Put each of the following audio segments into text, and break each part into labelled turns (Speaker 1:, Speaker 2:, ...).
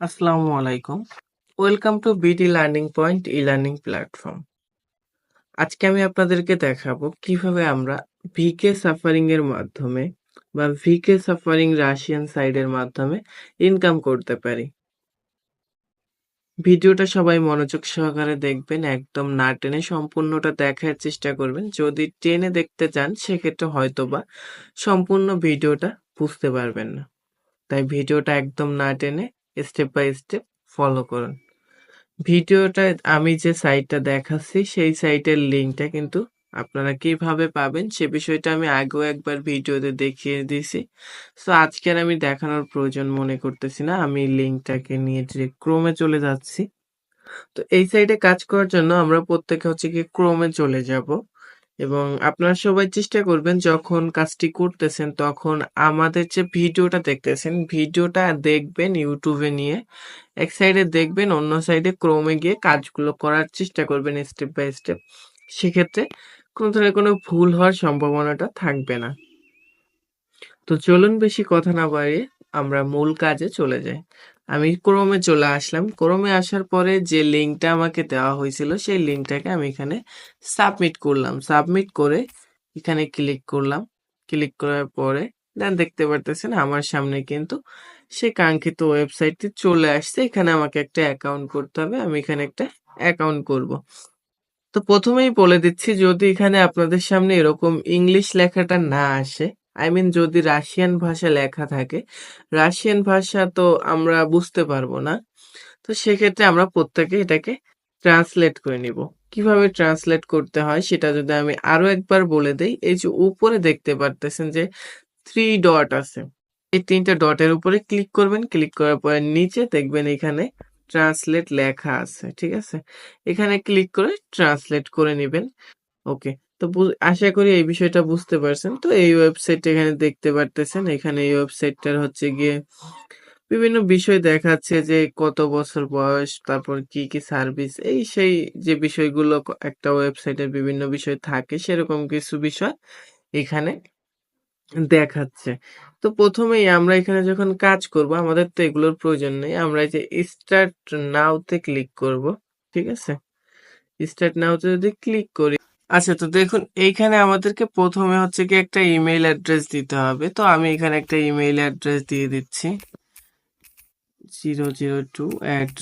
Speaker 1: আসসালামু আলাইকুম। Welcome to BD learning point e learning platform আজকে আমি আপনাদেরকে দেখাবো কীভাবে আমরা ভিকে সাফারিং এর মাধ্যমে বা ভিকে সাফারিং রাশিয়ান সাইডের মাধ্যমে ইনকাম করতে পারি। ভিডিওটা সবাই মনোযোগ সহকারে দেখবেন, একদম না টেনে সম্পূর্ণটা দেখার চেষ্টা করবেন। যদি টেনে দেখতে চান, সেক্ষেত্রে হয়তোবা সম্পূর্ণ ভিডিওটা বুঝতে পারবেন না। তাই ভিডিওটা একদম না টেনে স্টেপ বাই স্টেপ ফলো করুন। ভিডিওটা আমি যে সাইটটা দেখাচ্ছি, সেই সাইটের লিঙ্কটা কিন্তু আপনারা কীভাবে পাবেন, সে বিষয়টা আমি আগেও একবার ভিডিওতে দেখিয়ে দিয়েছি। সো আজকের আমি দেখানোর প্রয়োজন মনে করতেছি না, আমি লিঙ্কটাকে নিয়ে ডিরেক্ট ক্রোমে চলে যাচ্ছি। তো এই সাইটে কাজ করার জন্য আমরা প্রত্যেকে হচ্ছে কি ক্রোমে চলে যাব। এবং আপনারা সবাই চেষ্টা করবেন যখন কাজটি করতেছেন তখন আমাদের যে ভিডিওটা দেখতেছেন, ভিডিওটা দেখবেন ইউটিউবে নিয়ে, এক সাইডে দেখবেন, অন্য সাইডে ক্রমে গিয়ে কাজগুলো করার চেষ্টা করবেন স্টেপ বাই স্টেপ সেক্ষেত্রে কোনো ধরনের কোনো ভুল হওয়ার সম্ভাবনাটা থাকবে না। তো চলুন বেশি কথা না বাড়িয়ে আমরা মূল কাজে চলে যাই। আমি ক্রোমে চলে আসলাম। ক্রোমে আসার পরে যে লিঙ্কটা আমাকে দেওয়া হয়েছিল, সেই লিঙ্কটাকে আমি এখানে সাবমিট করলাম। সাবমিট করে এখানে ক্লিক করলাম। ক্লিক করার পরে দেন দেখতে পারতেছেন আমার সামনে কিন্তু সে কাঙ্ক্ষিত ওয়েবসাইটটি চলে আসছে। এখানে আমাকে একটা অ্যাকাউন্ট করতে হবে। আমি এখানে একটা অ্যাকাউন্ট করব। তো প্রথমেই বলে দিচ্ছি, যদি এখানে আপনাদের সামনে এরকম ইংলিশ লেখাটা না আসে আই মিন যদি রাশিয়ান ভাষা লেখা থাকে রাশিয়ান ভাষা তো আমরা বুঝতে পারব না। তো সেক্ষেত্রে আমরা প্রত্যেকে এটাকে ট্রান্সলেট করে নিব। কীভাবে ট্রান্সলেট করতে হয় সেটা যদি আমি আরও একবার বলে দেই, এই যে উপরে দেখতে পারতেছেন যে থ্রি ডট আছে। এই তিনটা ডটের উপরে ক্লিক করবেন ক্লিক করার পরে নিচে দেখবেন এখানে ট্রান্সলেট লেখা আছে, ঠিক আছে? এখানে ক্লিক করে ট্রান্সলেট করে নেবেন। ওকে তো আশা করি এই বিষয়টা বুঝতে পারছেন। তো এই ওয়েবসাইট এখানে দেখতে পারতেছেন, এখানে এই ওয়েবসাইটটার হচ্ছে গিয়ে বিভিন্ন বিষয় দেখাচ্ছে যে কত বছর বয়স, তারপর কি কি সার্ভিস এই সেই যে বিষয়গুলো একটা ওয়েবসাইটের বিভিন্ন বিষয় থাকে সেরকম কিছু বিষয় এখানে দেখাচ্ছে। তো প্রথমেই আমরা এখানে যখন কাজ করব, আমাদের তো এগুলোর প্রয়োজন নেই, আমরা এই যে স্টার্ট নাওতে ক্লিক করব, ঠিক আছে? স্টার্ট নাওতে যদি ক্লিক করি আচ্ছা তো দেখুন, এইখানে আমাদেরকে প্রথমে হচ্ছে কি একটা ইমেইল অ্যাড্রেস দিতে হবে। তো আমি এখানে একটা ইমেইল অ্যাড্রেস দিয়ে দিচ্ছি। Zero zero two at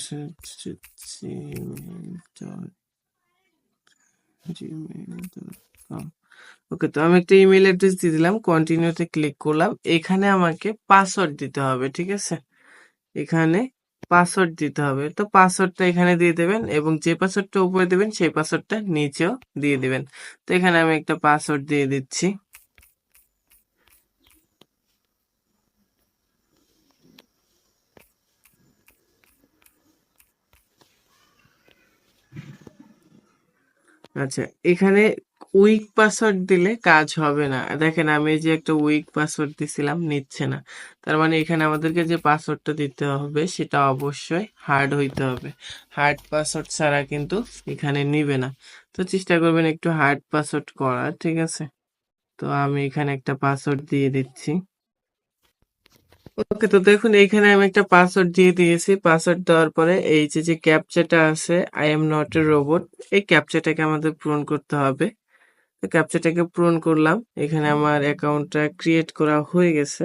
Speaker 1: okay তো আমি একটা ইমেইল অ্যাড্রেস দিয়ে দিলাম কন্টিনিউতে ক্লিক করলাম। এখানে আমাকে পাসওয়ার্ড দিতে হবে, ঠিক আছে? এখানে পাসওয়ার্ড দিতে হবে। তো পাসওয়ার্ডটা এখানে দিয়ে দেবেন এবং যে পাসওয়ার্ডটা উপরে দেবেন সেই পাসওয়ার্ডটা নিচেও দিয়ে দেবেন। তো এখানে আমি একটা পাসওয়ার্ড দিয়ে দিচ্ছি। আচ্ছা এখানে উইক পাসওয়ার্ড দিলে কাজ হবে না। দেখেন, আমি যে একটা উইক পাসওয়ার্ড দিছিলাম, নিচ্ছে না। তার মানে এখানে আমাদেরকে যে পাসওয়ার্ডটা দিতে হবে, সেটা অবশ্যই হার্ড হইতে হবে। হার্ড পাসওয়ার্ড ছাড়া কিন্তু এখানে নিবে না। তো চেষ্টা করবেন একটু হার্ড পাসওয়ার্ড করার, ঠিক আছে? তো আমি এখানে একটা পাসওয়ার্ড দিয়ে দিচ্ছি। ওকে, তো দেখুন এইখানে আমি একটা পাসওয়ার্ড দিয়ে দিয়েছি। পাসওয়ার্ড দেওয়ার পরে এই যে যে ক্যাপচাটা আছে I am not a robot এই ক্যাপচাটাকে আমাদের পূরণ করতে হবে। তো ক্যাপচাটাকে পূরণ করলাম। এখানে আমার অ্যাকাউন্টটা ক্রিয়েট করা হয়ে গেছে।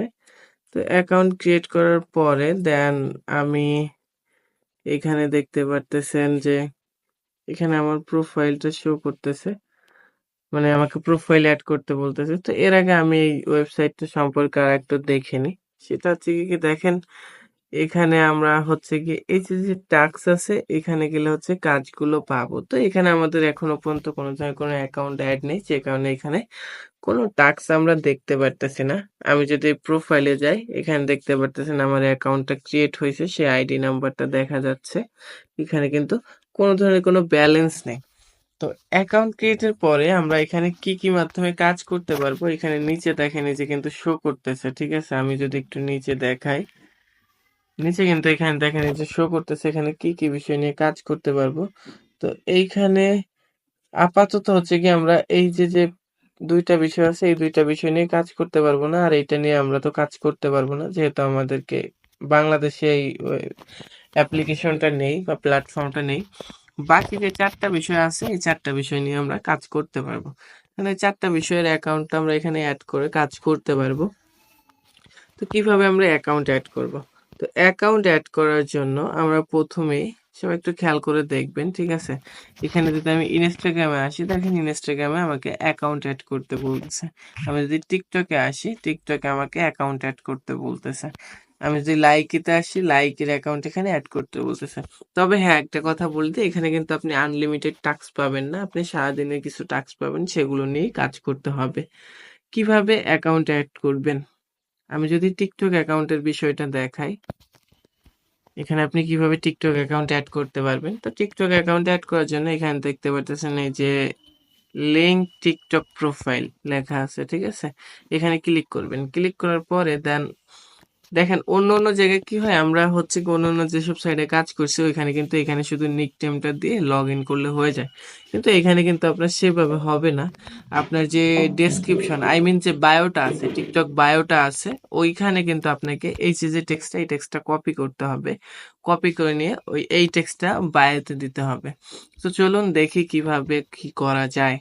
Speaker 1: তো অ্যাকাউন্ট ক্রিয়েট করার পরে দেন আমি এখানে দেখতে পারতেছেন যে এখানে আমার প্রোফাইলটা শো করতেছে। মানে আমাকে প্রোফাইল অ্যাড করতে বলতেছে। তো এর আগে আমি এই ওয়েবসাইটটা সম্পর্কে আর একটু দেখে নিই। সেটা হচ্ছে কি কি দেখেন এখানে আমরা হচ্ছে কি, এই যে যে টাস্ক আছে, এখানে গেলে হচ্ছে কাজগুলো পাবো। তো এখানে আমাদের এখনও পর্যন্ত কোনো ধরনের কোনো অ্যাকাউন্ট অ্যাড নেই, যে কারণে এখানে কোনো টাস্ক আমরা দেখতে পারতেছি না। আমি যদি প্রোফাইলে যাই, এখানে দেখতে পারতেছেন আমার অ্যাকাউন্টটা ক্রিয়েট হয়েছে, সেই আইডি নাম্বারটা দেখা যাচ্ছে। এখানে কিন্তু কোনো ধরনের কোনো ব্যালেন্স নেই। তো অ্যাকাউন্ট ক্রিয়েটের পরে আমরা এখানে কি কি মাধ্যমে কাজ করতে পারব? এখানে নিচে দেখেন, এই যে কিন্তু শো করতেছে, ঠিক আছে? আমি যদি একটু নিচে দেখাই। নিচে কিন্তু এখানে দেখেন যে শো করতেছে, এখানে কি কি বিষয় নিয়ে কাজ করতে পারব? তো এইখানে আপাতত হচ্ছে কি আমরা এই যে যে দুইটা বিষয় আছে, এই দুইটা বিষয় নিয়ে কাজ করতে পারব না, আর এইটা নিয়ে আমরা তো কাজ করতে পারব না, যেহেতু আমাদেরকে বাংলাদেশে এই অ্যাপ্লিকেশনটা নেই বা প্ল্যাটফর্মটা নেই। বাকি যে চারটা বিষয় আছে, এই চারটা বিষয় নিয়ে আমরা কাজ করতে পারব। মানে চারটা বিষয়ের অ্যাকাউন্টটা আমরা এখানে অ্যাড করে কাজ করতে পারব। তো কীভাবে আমরা অ্যাকাউন্ট অ্যাড করব? তো অ্যাকাউন্ট অ্যাড করার জন্য আমরা প্রথমেই সবাই একটু খেয়াল করে দেখবেন, ঠিক আছে? এখানে যদি আমি ইনস্টাগ্রামে আসি, দেখেন ইনস্টাগ্রামে আমাকে অ্যাকাউন্ট অ্যাড করতে বলতেছে। আমি যদি টিকটকে আসি টিকটকে আমাকে অ্যাকাউন্ট অ্যাড করতে বলতেছে। আমি যদি লাইকিতে আসি লাইকের অ্যাকাউন্ট এখানে অ্যাড করতে বলতেছে। তবে হ্যাঁ একটা কথা বলতে এখানে কিন্তু আপনি আনলিমিটেড টাস্ক পাবেন না। আপনি সারাদিনের কিছু টাস্ক পাবেন, সেগুলো নিয়েই কাজ করতে হবে। কীভাবে অ্যাকাউন্ট অ্যাড করবেন? আমি যদি টিকটক অ্যাকাউন্টের বিষয়টা দেখাই, এখানে আপনি কীভাবে টিকটক অ্যাকাউন্ট অ্যাড করতে পারবেন? তো টিকটক অ্যাকাউন্ট অ্যাড করার জন্য এখানে দেখতে পাচ্ছেন এই যে লিঙ্ক টিকটক প্রোফাইল লেখা আছে, ঠিক আছে? এখানে ক্লিক করবেন। ক্লিক করার পরে দেন দেখেন, অন্য অন্য জায়গায় কি হয়, আমরা হচ্ছে অন্য অন্য যেসব সাইডে কাজ করছি, ওইখানে কিন্তু এখানে শুধু নিক টেমটা দিয়ে লগ ইন করলে হয়ে যায়। কিন্তু এখানে কিন্তু আপনার সেভাবে হবে না। আপনার যে ডেসক্রিপশন আই মিন যে বায়োটা আছে টিকটক বায়োটা আছে, ওইখানে কিন্তু আপনাকে এই যে যে টেক্সটটা এই টেক্সটটা কপি করতে হবে। কপি করে নিয়ে ওই, এই টেক্সটটা বায়োতে দিতে হবে। তো চলুন দেখি কীভাবে কি করা যায়।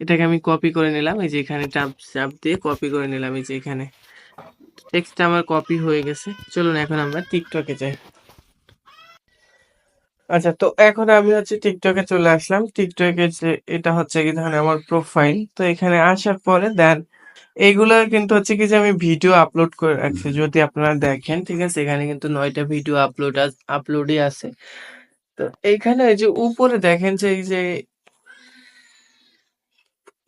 Speaker 1: এটাকে আমি কপি করে নিলাম, এই যে এখানে চাপ চাপ দিয়ে কপি করে নিলাম, এই যে এখানে। টেক্সটটা আমার কপি হয়ে গেছে। চলুন এখন আমরা টিকটকে যাই। আচ্ছা তো এখন আমি হচ্ছে টিকটকে চলে আসলাম। টিকটকে যে এটা হচ্ছে কি ধরেন আমার প্রোফাইল তো এখানে আসার পরে দেন এইগুলো কিন্তু হচ্ছে কি যে আমি ভিডিও আপলোড করে রাখছি। যদি আপনারা দেখেন, ঠিক আছে, এখানে কিন্তু নয়টা ভিডিও আপলোড আপলোডই আছে। তো এইখানে এই যে উপরে দেখেন যে এই যে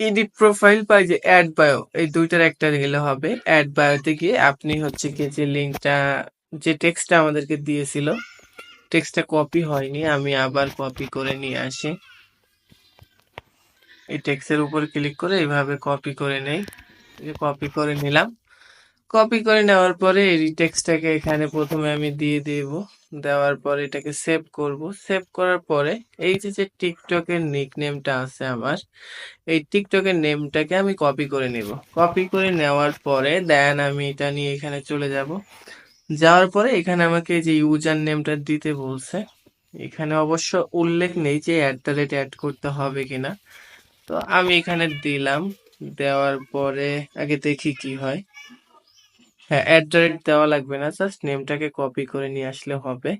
Speaker 1: এডিট প্রোফাইল বা যে অ্যাড বায়ো এই দুইটার একটা গেলে হবে। অ্যাড বায়োতে গিয়ে আপনি হচ্ছে কি যে লিঙ্কটা যে টেক্সটটা আমাদেরকে দিয়েছিল টেক্সটটা কপি হয়নি, আমি আবার কপি করে নিয়ে আসি। এই টেক্সটের উপর ক্লিক করে এইভাবে কপি করে নেই। কপি করে নিলাম। কপি করে নেওয়ার পরে এই টেক্সটটাকে এখানে প্রথমে আমি দিয়ে দেব। দেওয়ার পরে এটাকে সেভ করব। সেভ করার পরে এই যে যে টিকটকের নিক নেমটা আছে আমার, এই টিকটকের নেমটাকে আমি কপি করে নেব। কপি করে নেওয়ার পরে দেন আমি এটা নিয়ে এখানে চলে যাব। যাওয়ার পরে এখানে আমাকে যে ইউজার নেমটা দিতে বলছে, এখানে অবশ্য উল্লেখ নেই যে অ্যাট দ্য রেট অ্যাড করতে হবে কিনা। তো আমি এখানে দিলাম, দেওয়ার পরে আগে দেখি কি হয়। হ্যাঁ অ্যাট দ্য রেট দেওয়া লাগবে না জাস্ট নেমটাকে কপি করে নিয়ে আসলে হবে।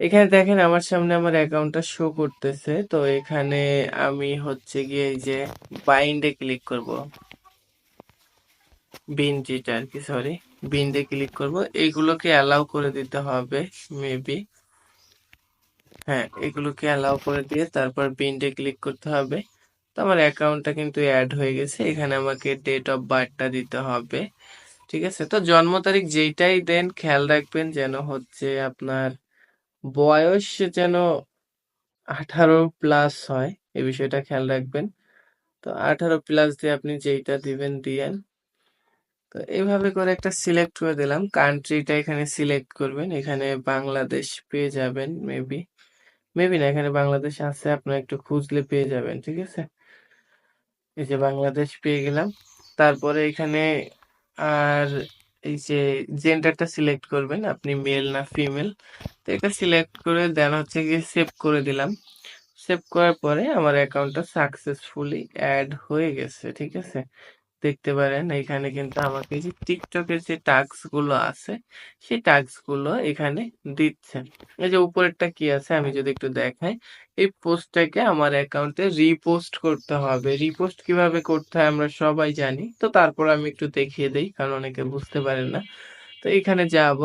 Speaker 1: এখানে দেখেন আমার সামনে আমার অ্যাকাউন্টটা শো করতেছে, তো এখানে আমি হচ্ছে গিয়ে এই যে বাইন্ডে ক্লিক করব। বিন যেটা আর কি সরি বিন্দে ক্লিক করব। এইগুলোকে অ্যালাউ করে দিতে হবে মেবি হ্যাঁ এগুলোকে অ্যালাউ করে দিয়ে তারপর বিন্ডে ক্লিক করতে হবে। তো আমার অ্যাকাউন্টটা কিন্তু অ্যাড হয়ে গেছে। এখানে আমাকে ডেট অফ বার্থটা দিতে হবে, ঠিক আছে? তো জন্ম তারিখ যেইটাই দেন, খেয়াল রাখবেন যেন হচ্ছে আপনার বয়স যেন আঠারো প্লাস হয় এই বিষয়টা খেয়াল রাখবেন। তো আঠারো প্লাস দিয়ে আপনি যেইটা দিবেন, দিয়েন। তো এইভাবে করে একটা সিলেক্ট করে দিলাম। কান্ট্রিটা এখানে সিলেক্ট করবেন। এখানে বাংলাদেশ পেয়ে যাবেন মেবি মেবি না, এখানে বাংলাদেশ আছে, আপনার একটু খুঁজলে পেয়ে যাবেন, ঠিক আছে? এই যে বাংলাদেশ পেয়ে গেলাম। তারপরে এখানে আর এই যে জেন্ডারটা সিলেক্ট করবেন, আপনি মেল না ফিমেল তো এটা সিলেক্ট করে দেন হচ্ছে গিয়ে সেভ করে দিলাম। সেভ করার পরে আমার অ্যাকাউন্টটা সাকসেসফুলি অ্যাড হয়ে গেছে, ঠিক আছে? দেখতে পারেন। এখানে কিন্তু আমাকে যে টিকটকের যে গুলো আছে, সেই গুলো এখানে দিচ্ছে এই যে উপরেরটা কি আছে, আমি যদি একটু দেখাই। এই পোস্টটাকে আমার অ্যাকাউন্টে রিপোস্ট করতে হবে। রিপোস্ট কীভাবে করতে হয় আমরা সবাই জানি। তো তারপর আমি একটু দেখিয়ে দেই, কারণ অনেকে বুঝতে পারেন না। তো এখানে যাব।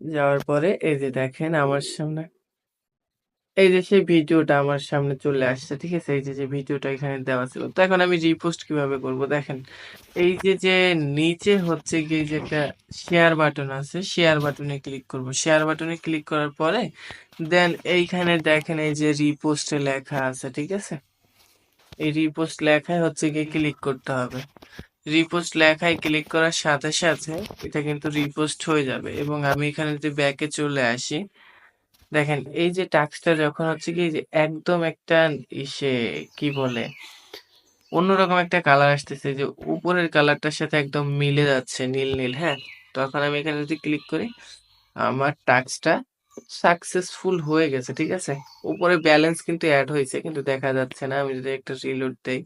Speaker 1: যাওয়ার পরে এই যে দেখেন, আমার সামনে এই যে সেই ভিডিওটা আমার সামনে চলে আসছে, ঠিক আছে? এই যে যে ভিডিওটা এখানে দেওয়া ছিল। তো এখন আমি রিপোস্ট কীভাবে করব? দেখেন, এই যে যে নিচে হচ্ছে কি যে একটা শেয়ার বাটন আছে শেয়ার বাটনে ক্লিক করব। শেয়ার বাটনে ক্লিক করার পরে দেন এইখানে দেখেন এই যে রিপোস্টে লেখা আছে, ঠিক আছে? এই রিপোস্ট লেখায় হচ্ছে গিয়ে ক্লিক করতে হবে। রিপোস্ট লেখায় ক্লিক করার সাথে সাথে এটা কিন্তু রিপোস্ট হয়ে যাবে। এবং আমি এখানে যদি ব্যাকে চলে আসি দেখেন, এই যে টাস্কটা যখন হচ্ছে কি যে একদম একটা ইসে, কি বলে, অন্যরকম একটা কালার আসতেছে, যে উপরের কালারটার সাথে একদম মিলে যাচ্ছে, নীল নীল হ্যাঁ? তখন আমি এখানে যদি ক্লিক করি, আমার টাস্কটা সাকসেসফুল হয়ে গেছে, ঠিক আছে? উপরে ব্যালেন্স কিন্তু অ্যাড হয়েছে, কিন্তু দেখা যাচ্ছে না, আমি যদি একটা রিলোড দেই,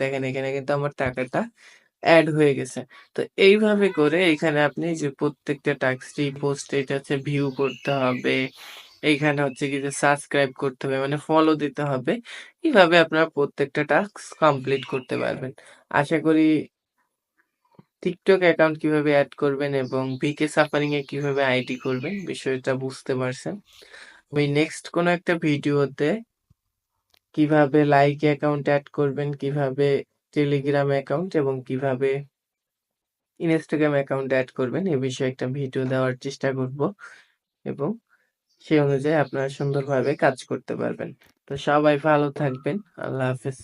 Speaker 1: দেখেন এখানে কিন্তু আমার টাকাটা অ্যাড হয়ে গেছে। তো এইভাবে করে এখানে আপনি যে প্রত্যেকটা টাস্ক পোস্ট এটা হচ্ছে ভিউ করতে হবে এইখানে হচ্ছে কি যে সাবস্ক্রাইব করতে হবে মানে ফলো দিতে হবে। এইভাবে আপনারা প্রত্যেকটা টাস্ক কমপ্লিট করতে পারবেন। আশা করি টিকটক অ্যাকাউন্ট কীভাবে অ্যাড করবেন এবং ভিকে সাফারিং এ কীভাবে আইডি করবেন, বিষয়টা বুঝতে পারছেন। আমি নেক্সট কোনো একটা ভিডিওতে কীভাবে লাইক অ্যাকাউন্ট অ্যাড করবেন, কীভাবে টেলিগ্রাম অ্যাকাউন্ট এবং কীভাবে ইনস্টাগ্রাম অ্যাকাউন্ট অ্যাড করবেন, এ বিষয়ে একটা ভিডিও দেওয়ার চেষ্টা করব। এবং সেই অনুযায়ী আপনারা সুন্দরভাবে কাজ করতে পারবেন। তো সবাই ভালো থাকবেন। আল্লাহ হাফেজ।